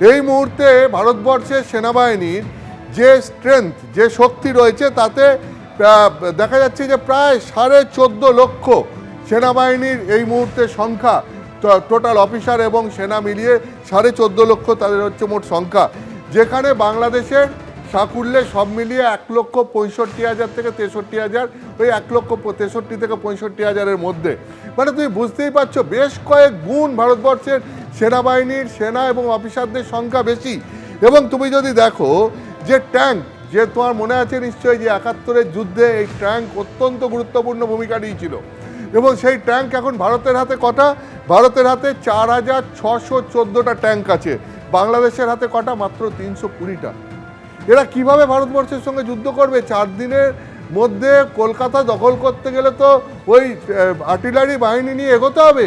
এই মুহূর্তে ভারতবর্ষের সেনাবাহিনীর যে স্ট্রেংথ যে শক্তি রয়েছে, তাতে দেখা যাচ্ছে যে প্রায় সাড়ে চোদ্দ লক্ষ সেনাবাহিনীর এই মুহূর্তে সংখ্যা টোটাল অফিসার এবং সেনা মিলিয়ে সাড়ে চোদ্দ লক্ষ তাদের হচ্ছে মোট সংখ্যা। যেখানে বাংলাদেশের সাকুল্যে সব মিলিয়ে এক লক্ষ পঁয়ষট্টি হাজার থেকে তেষট্টি হাজার, ওই এক লক্ষ তেষট্টি থেকে পঁয়ষট্টি হাজারের মধ্যে। মানে তুমি বুঝতেই পারছ, বেশ কয়েক গুণ ভারতবর্ষের সেনাবাহিনীর সেনা এবং অফিসারদের সংখ্যা বেশি। এবং তুমি যদি দেখো যে ট্যাঙ্ক, যে তোমার মনে আছে নিশ্চয়ই যে একাত্তরের যুদ্ধে এই ট্যাঙ্ক অত্যন্ত গুরুত্বপূর্ণ ভূমিকা নিয়েছিল। এবং সেই ট্যাঙ্ক এখন ভারতের হাতে কটা? ভারতের হাতে চার হাজার ছশো চোদ্দোটা ট্যাঙ্ক আছে। বাংলাদেশের হাতে কটা? মাত্র তিনশো কুড়িটা। এরা কীভাবে ভারতবর্ষের সঙ্গে যুদ্ধ করবে? চার দিনের মধ্যে কলকাতা দখল করতে গেলে তো ওই আর্টিলারি বাহিনী নিয়ে এগোতে হবে।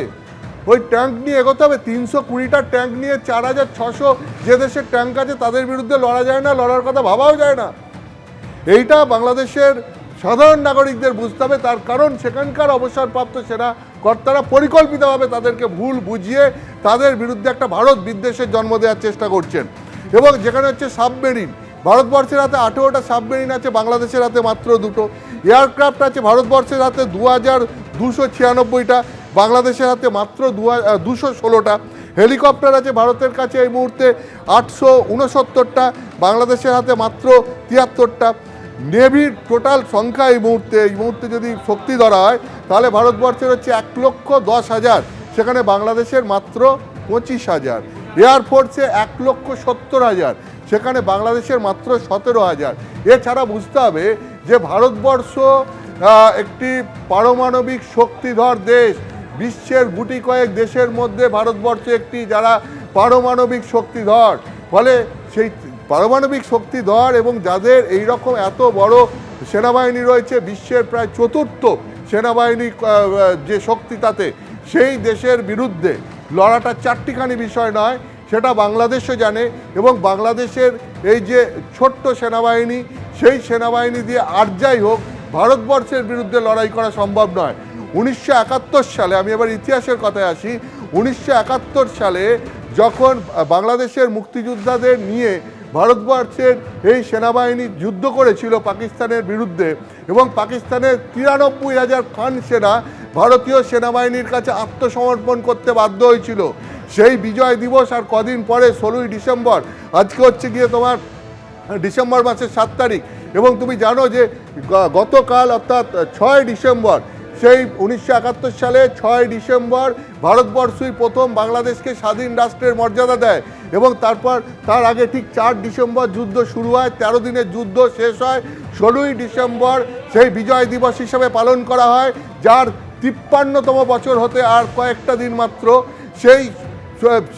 ওই ট্যাঙ্ক নিয়ে এগোতে হবে। তিনশো কুড়িটা ট্যাঙ্ক নিয়ে চার হাজার ছশো যে দেশের ট্যাঙ্ক আছে তাদের বিরুদ্ধে লড়া যায় না, লড়ার কথা ভাবাও যায় না। এইটা বাংলাদেশের সাধারণ নাগরিকদের বুঝতে হবে, তার কারণ সেখানকার অবসরপ্রাপ্ত সেনা কর্তারা পরিকল্পিতভাবে তাদেরকে ভুল বুঝিয়ে তাদের বিরুদ্ধে একটা ভারত বিদ্বেষের জন্ম দেওয়ার চেষ্টা করছেন। এবং যেখানে হচ্ছে সাবমেরিন, ভারতবর্ষের হাতে আঠেরোটা সাবমেরিন আছে, বাংলাদেশের হাতে মাত্র দুটো। এয়ারক্রাফট আছে, ভারতবর্ষের হাতে দু হাজার দুশো ছিয়ানব্বইটা। বাংলাদেশের হাতে মাত্র দুশো ষোলোটা হেলিকপ্টার আছে। ভারতের কাছে এই মুহূর্তে আটশো উনসত্তরটা বাংলাদেশের হাতে মাত্র তিয়াত্তরটা। নেভির টোটাল সংখ্যা এই মুহূর্তে এই মুহূর্তে যদি শক্তি ধরা হয়, তাহলে ভারতবর্ষের হচ্ছে এক লক্ষ দশ হাজার। সেখানে বাংলাদেশের মাত্র পঁচিশ হাজার। এয়ারফোর্সে এক লক্ষ সত্তর হাজার। সেখানে বাংলাদেশের মাত্র সতেরো হাজার। এছাড়া বুঝতে হবে যে ভারতবর্ষ একটি পারমাণবিক শক্তিধর দেশ। বিশ্বের গুটি কয়েক দেশের মধ্যে ভারতবর্ষ একটি যারা পারমাণবিক শক্তিধর। ফলে সেই পারমাণবিক শক্তিধর এবং যাদের এই রকম এত বড় সেনাবাহিনী রয়েছে, বিশ্বের প্রায় চতুর্থ সেনাবাহিনী যে শক্তি তাতে, সেই দেশের বিরুদ্ধে লড়াটা চারটিখানি বিষয় নয়, সেটা বাংলাদেশও জানে এবং বাংলাদেশের এই যে ছোট্ট সেনাবাহিনী, সেই সেনাবাহিনী দিয়ে আর যাই হোক ভারতবর্ষের বিরুদ্ধে লড়াই করা সম্ভব নয়। উনিশশো সালে, আমি এবার ইতিহাসের কথায় আসি, উনিশশো একাত্তর সালে যখন বাংলাদেশের মুক্তিযোদ্ধাদের নিয়ে ভারতবর্ষের এই সেনাবাহিনী যুদ্ধ করেছিল পাকিস্তানের বিরুদ্ধে এবং পাকিস্তানের তিরানব্বই হাজার খান সেনা ভারতীয় সেনাবাহিনীর কাছে আত্মসমর্পণ করতে বাধ্য হয়েছিল। সেই বিজয় দিবস আর কদিন পরে ষোলোই ডিসেম্বর, আজকে হচ্ছে গিয়ে তোমার ডিসেম্বর মাসের সাত তারিখ এবং তুমি জানো যে গতকাল অর্থাৎ ছয় ডিসেম্বর, সেই উনিশশো একাত্তর সালে ছয় ডিসেম্বর ভারতবর্ষই প্রথম বাংলাদেশকে স্বাধীন রাষ্ট্রের মর্যাদা দেয় এবং তারপর তার আগে ঠিক চার ডিসেম্বর যুদ্ধ শুরু হয়, তেরো দিনের যুদ্ধ শেষ হয়, ষোলোই ডিসেম্বর সেই বিজয় দিবস হিসেবে পালন করা হয়, যার তিপ্পান্নতম বছর হতে আর কয়েকটা দিন মাত্র। সেই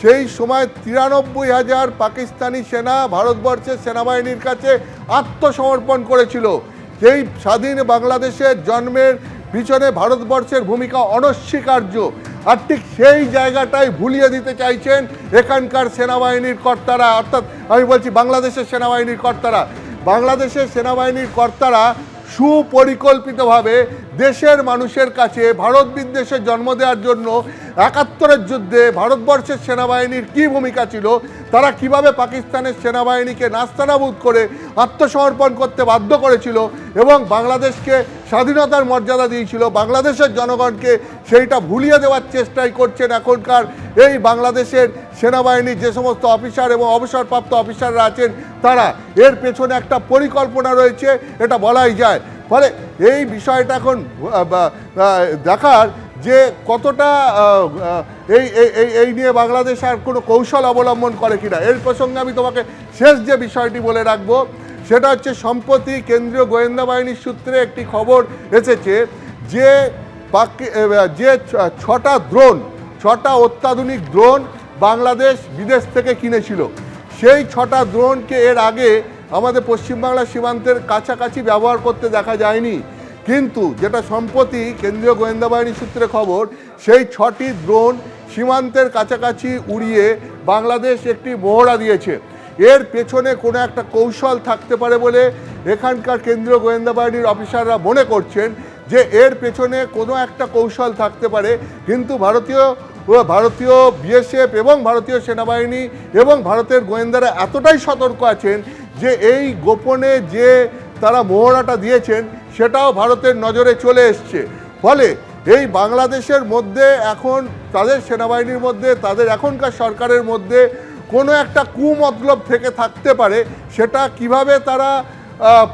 সেই সময় তিরানব্বই হাজার পাকিস্তানি সেনা ভারতবর্ষের সেনাবাহিনীর কাছে আত্মসমর্পণ করেছিল। সেই স্বাধীন বাংলাদেশের জন্মের পিছনে ভারতবর্ষের ভূমিকা অনস্বীকার্য। আর ঠিক সেই জায়গাটাই ভুলিয়ে দিতে চাইছেন এখানকার সেনাবাহিনীর কর্তারা। অর্থাৎ আমি বলছি বাংলাদেশের সেনাবাহিনীর কর্তারা। বাংলাদেশের সেনাবাহিনীর কর্তারা সুপরিকল্পিতভাবে দেশের মানুষের কাছে, ভারত বিদ্বেষের জন্ম দেওয়ার জন্য একাত্তরের যুদ্ধে ভারতবর্ষের সেনাবাহিনীর কী ভূমিকা ছিল? তারা কীভাবে পাকিস্তানের সেনাবাহিনীকে নাস্তানাবুদ করে আত্মসমর্পণ করতে বাধ্য করেছিল এবং বাংলাদেশকে স্বাধীনতার মর্যাদা দিয়েছিল? বাংলাদেশের জনগণকে সেইটা ভুলিয়ে দেওয়ার চেষ্টাই করছেন এখনকার এই বাংলাদেশের সেনাবাহিনীর যে সমস্ত অফিসার এবং অবসরপ্রাপ্ত অফিসাররা আছেন, তারা। এর পেছনে একটা পরিকল্পনা রয়েছে, এটা বলাই যায়। ফলে এই বিষয়টা এখন দেখার যে কতটা এই, এই- এই নিয়ে বাংলাদেশ আর কোনো কৌশল অবলম্বন করে কিনা, এর প্রসঙ্গে আমি তোমাকে শেষ যে বিষয়টি বলে রাখব, সেটা হচ্ছে সম্প্রতি কেন্দ্রীয় গোয়েন্দা বাহিনীর সূত্রে একটি খবর এসেছে যে পাকি- যে ছটা ড্রোন ছটা অত্যাধুনিক ড্রোন বাংলাদেশ বিদেশ থেকে কিনেছিল। সেই ছটা ড্রোনকে এর আগে আমাদের পশ্চিমবাংলার সীমান্তের কাছাকাছি ব্যবহার করতে দেখা যায়নি। কিন্তু যেটা সম্প্রতি কেন্দ্রীয় গোয়েন্দা বাহিনীর সূত্রে খবর, সেই ছটি ড্রোন সীমান্তের কাছাকাছি উড়িয়ে বাংলাদেশ একটি মহড়া দিয়েছে। এর পেছনে কোনো একটা কৌশল থাকতে পারে বলে এখানকার কেন্দ্রীয় গোয়েন্দা বাহিনীর অফিসাররা মনে করছেন যে এর পেছনে কোনো একটা কৌশল থাকতে পারে। কিন্তু ভারতীয় ভারতীয় বিএসএফ এবং ভারতীয় সেনাবাহিনী এবং ভারতের গোয়েন্দারা এতটাই সতর্ক আছেন যে এই গোপনে যে তারা মোহরাটা দিয়েছেন, সেটাও ভারতের নজরে চলে এসছে। ফলে এই বাংলাদেশের মধ্যে এখন, তাদের সেনাবাহিনীর মধ্যে, তাদের এখনকার সরকারের মধ্যে কোনো একটা কুমতলব থেকে থাকতে পারে, সেটা কীভাবে তারা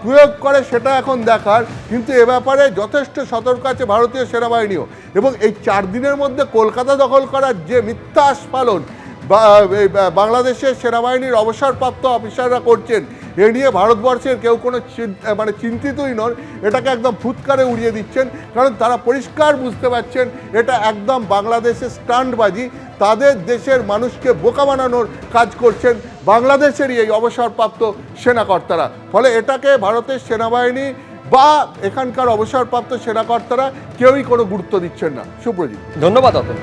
প্রয়োগ করে সেটা এখন দেখার। কিন্তু এ ব্যাপারে যথেষ্ট সতর্ক আছে ভারতীয় সেনাবাহিনীও। এবং এই চার দিনের মধ্যে কলকাতা দখল করার যে মিথ্যা বা- বাংলাদেশের সেনাবাহিনীর অবসরপ্রাপ্ত অফিসাররা করছেন এ নিয়ে ভারতবর্ষের কেউ কোনো মানে চিন্তিতই নন। এটাকে একদম ফুৎকারে উড়িয়ে দিচ্ছেন। কারণ তারা পরিষ্কার বুঝতে পারছেন, এটা একদম বাংলাদেশের স্টান্টবাজি তাদের দেশের মানুষকে বোকা বানানোর কাজ করছেন বাংলাদেশেরই এই অবসরপ্রাপ্ত সেনাকর্তারা। ফলে এটাকে ভারতের সেনাবাহিনী বা এখানকার অবসরপ্রাপ্ত সেনাকর্তারা কেউই কোনো গুরুত্ব দিচ্ছেন না। সুপ্রজিৎ। ধন্যবাদ অতন